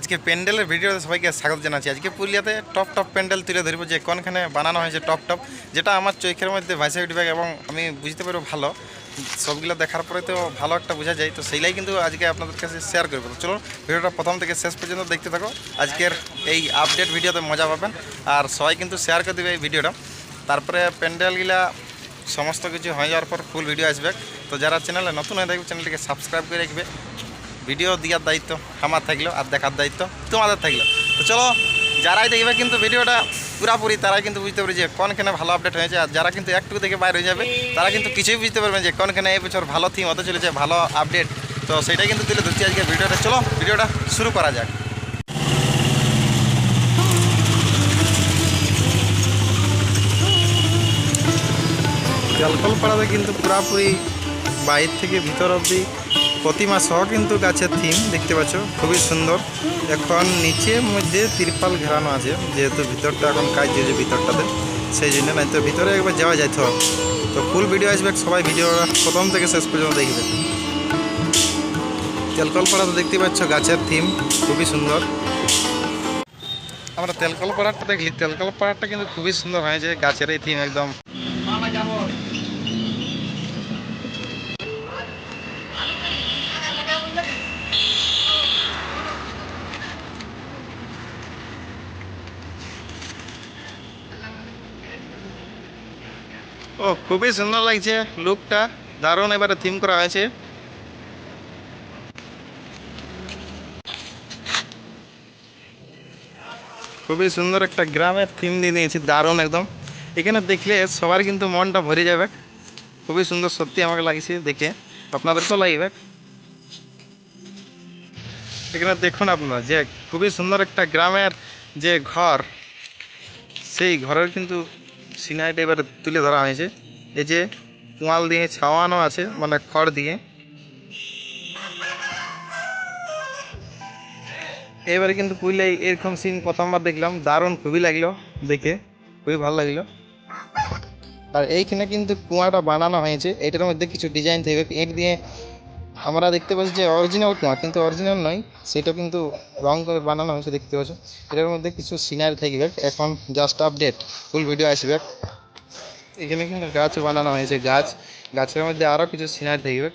আজকে প্যান্ডেলের ভিডিওতে সবাইকে স্বাগত জানাচ্ছি। আজকে পুরুলিয়াতে টপ টপ প্যান্ডেল তুলে ধরবো যে কোনখানে বানানো হয়েছে টপ টপ, যেটা আমার চোখের মধ্যে ভাইসে উঠবে এবং আমি বুঝতে পারব ভালো। সবগুলো দেখার পরে তো ভালো একটা বোঝা যায়। তো সেইলাই কিন্তু আজকে আপনাদের কাছে শেয়ার করব। চলুন, ভিডিওটা প্রথম থেকে শেষ পর্যন্ত দেখতে থাকো। আজকের এই আপডেট ভিডিওতে মজা পাবেন। আর সবাই কিন্তু শেয়ার করে দেবে এই ভিডিওটা। তারপরে প্যান্ডেলগুলা সমস্ত কিছু হয়ে যাওয়ার পর ফুল ভিডিও আসবে। তো যারা চ্যানেলে নতুন হয়ে থাকবে চ্যানেলটিকে সাবস্ক্রাইব করে রাখবে ভিডিও দেওয়ার দায়িত্ব, আমার থাকল আর দেখার দায়িত্ব, তোমাদের থাকল। তো চলো, যারাই দেখবে কিন্তু ভিডিওটা পুরাপুরি, তারাই কিন্তু বুঝতে পারবে যে কোনখানে ভালো আপডেট হয়েছে। আর যারা কিন্তু একটু দেখে বাইরে হয়ে যাবে, তারা কিন্তু কিছুই বুঝতে পারবেন যে কোনখানে এই বছর ভালো থিম হতে চলেছে, ভালো আপডেট তো সেটাই কিন্তু তুলে ধরছি আজকে ভিডিওটা। চলো, ভিডিওটা শুরু করা যাক। জলকলপাড়াতে কিন্তু পুরাপুরি বাইরে থেকে ভিতর অবধি প্রতিমা সহ কিন্তু গাছের থিম দেখতে পাচ্ছ, খুবই সুন্দর। এখন নিচে মধ্যে তিরপাল ঘেরানো আছে, যেহেতু ভিতরটা এখন কাজ দিয়েছে ভিতরটাতে, সেই জন্য নাই তো ভিতরে একবার যাওয়া যায় তো। তো ফুল ভিডিও আসবে, সবাই ভিডিও প্রথম থেকে শেষ পর্যন্ত দেখবে। তেলকল তেলকলপাড়াতে দেখতে পাচ্ছ, গাছের থিম খুবই সুন্দর। আমরা তেলকল পাড়াটা দেখলি তেলকল পাড়াটা কিন্তু খুবই সুন্দর হয়েছে, গাছের এই থিম একদম। ও, খুবই সুন্দর লাগছে। লুকটা দারুণ এবারে থিম করা হয়েছে। খুবই সুন্দর একটা গ্রামের থিম দিয়ে নিয়েছি দারুণ একদম। এখানে দেখলে সবার কিন্তু মনটা ভরে যাবে। খুবই সুন্দর সত্যি আমাকে লাগছে দেখে। আপনাদের তো লাগবে। এখানে দেখুন আপনারা যে খুবই সুন্দর একটা গ্রামের যে ঘর, সেই ঘরের কিন্তু সিনারিটা এবারে তুলে ধরা হয়েছে। এই যে পোয়াল দিয়ে ছাওয়ানো আছে মানে খড় দিয়ে। এবারে কিন্তু পুরুলিয়ায় এরকম সিন প্রথমবার দেখলাম। দারুণ খুবই লাগল দেখে, খুবই ভালো লাগল। আর এইখানে কিন্তু কুয়াটা বানানো হয়েছে। এটার মধ্যে কিছু ডিজাইন থাকবে। ইট দিয়ে আমরা দেখতে পাচ্ছি যে অরিজিনাল কুয়া কিন্তু অরিজিনাল নয় সেটা কিন্তু রং করে বানানো হয়েছে, দেখতে পাচ্ছ। এটার মধ্যে কিছু সিনারি থাকবে এখন জাস্ট আপডেট ফুল ভিডিও আসবে। এখানে কিন্তু গাছ বানানো হয়েছে, গাছ। গাছের মধ্যে আরও কিছু সিনারি থাকবে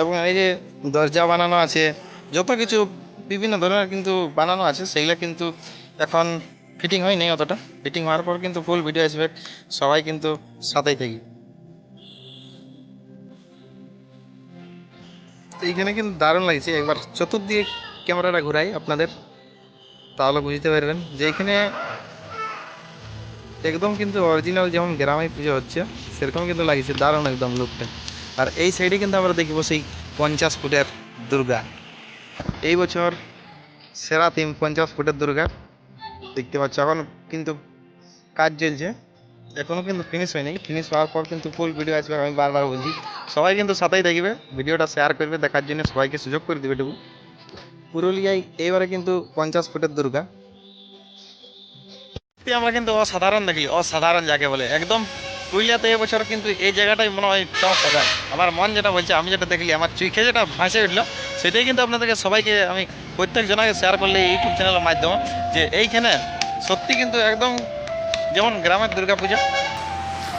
এবং এই যে দরজা বানানো আছে, যত কিছু বিভিন্ন ধরনের কিন্তু বানানো আছে, সেগুলো কিন্তু এখন ফিটিং হয়নি অতটা। ফিটিং হওয়ার পর কিন্তু ফুল ভিডিও আসবে, সবাই কিন্তু সাথেই থাকি। তো এইখানে কিন্তু দারুণ লাগছে। একবার চতুর্দিকে ক্যামেরাটা ঘুরাই আপনাদের, তাহলে বুঝতে পারবেন যে এখানে একদম কিন্তু অরিজিনাল যেমন গ্রামে পুজো হচ্ছে, সেরকম কিন্তু লাগছে, দারুণ একদম লুকটা আর এই সাইডে কিন্তু আমরা দেখব সেই পঞ্চাশ ফুটের দুর্গা। এই বছর সেরা থিম পঞ্চাশ ফুটের দুর্গা, দেখতে পাচ্ছ, এখন কিন্তু কাজ চলছে। এখনও কিন্তু ফিনিশ হয়নি। ফিনিশ হওয়ার পর কিন্তু ফুল ভিডিও আসবে, আমি বারবার বলছি। সবাই কিন্তু সাথেই দেখবে ভিডিওটা শেয়ার করবে, দেখার জন্য সবাইকে সুযোগ করে দেবে এটুকু পুরুলিয়ায় এইবারে কিন্তু পঞ্চাশ ফুটের দুর্গা। আমরা কিন্তু অসাধারণ দেখি, অসাধারণ যাকে বলে। একদম পুরুলিয়াতে এবছর কিন্তু এই জায়গাটাই মনে হয় টপ হবে আমার মন যেটা বলছে, আমি যেটা দেখলি, আমার চুইখে যেটা ভাসে উঠল, সেটাই কিন্তু আপনাদেরকে সবাইকে, আমি প্রত্যেক জনকে শেয়ার করলে ইউটিউব চ্যানেলের মাধ্যমে যে এইখানে সত্যি কিন্তু একদম যেমন গ্রামের দুর্গাপূজা,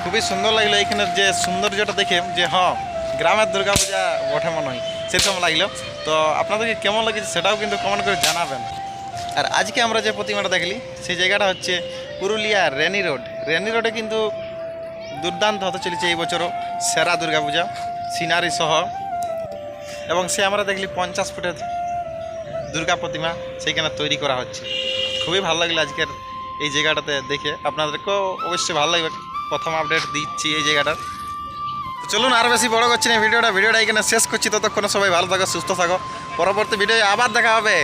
খুবই সুন্দর লাগল এইখানের যে সৌন্দর্যটা দেখে, যে হ্যাঁ গ্রামের দুর্গাপূজা বটে মনে হয়, সেরকম লাগল। তো আপনাদেরকে কেমন লাগছে সেটাও কিন্তু কমেন্ট করে জানাবেন। আর আজকে আমরা যে প্রতিমাটা দেখলি, সেই জায়গাটা হচ্ছে পুরুলিয়া রেনি রোড। রেনি রোডে কিন্তু দুর্দান্ত হতে চলেছে এই বছরও সেরা দুর্গাপূজা, সিনারি সহ। এবং সে আমরা দেখলি পঞ্চাশ ফুটের দুর্গা প্রতিমা, সেইখানে তৈরি করা হচ্ছে। খুবই ভালো লাগল আজকের এই জায়গাটাতে দেখে আপনাদেরকেও অবশ্যই ভালো লাগবে। প্রথম আপডেট দিচ্ছি এই জায়গাটার। চলুন আর বেশি বড় করছি না ভিডিওটা ভিডিওটা এখানে শেষ করছি। ততক্ষণ সবাই ভালো থাকো, সুস্থ থাকো। পরবর্তী ভিডিও আবার দেখা হবে।